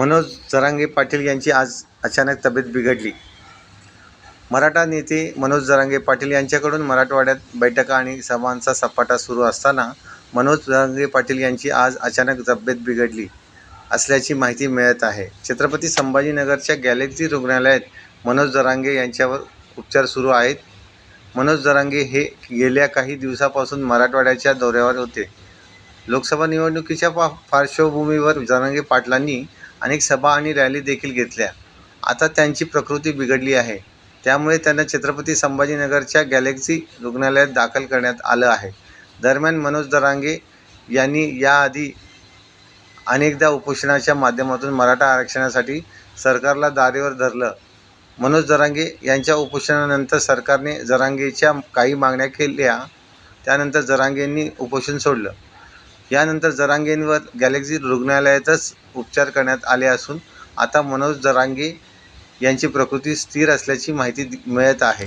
मनोज जरांगे पाटील यांची आज अचानक तब्येत बिघडली. मराठा नेते मनोज जरांगे पाटील यांच्याकडून मराठवाड्यात बैठका आणि सभांचा सपाटा सुरू असताना मनोज जरांगे पाटील यांची आज अचानक तब्येत बिघडली असल्याची माहिती मिळत आहे. छत्रपती संभाजीनगरच्या गॅलेक्सी रुग्णालयात मनोज जरांगे यांच्यावर उपचार सुरू आहेत. मनोज जरांगे हे गेल्या काही दिवसापासून मराठवाड्याच्या दौऱ्यावर होते. लोकसभा निवडणुकीच्या पा पार्श्वभूमीवर जरांगे पाटलांनी अनेक सभा आणि रॅली देखील घेतल्या. आता त्यांची प्रकृती बिघडली आहे. त्यामुळे त्यांना छत्रपती संभाजीनगरच्या गॅलेक्सी रुग्णालयात दाखल करण्यात आलं आहे. दरम्यान मनोज दरांगे यांनी याआधी अनेकदा उपोषणाच्या माध्यमातून मराठा आरक्षणासाठी सरकारला दारेवर धरलं. मनोज जरांगे यांच्या उपोषणानंतर सरकारने जरांगेच्या काही मागण्या केल्या. त्यानंतर जरांगेंनी उपोषण सोडलं. यानंतर जरांगेंवर गॅलेक्सी रुग्णालयातच उपचार करण्यात आले असून आता मनोज जरांगे यांची प्रकृती स्थिर असल्याची माहिती दि- मिळत आहे.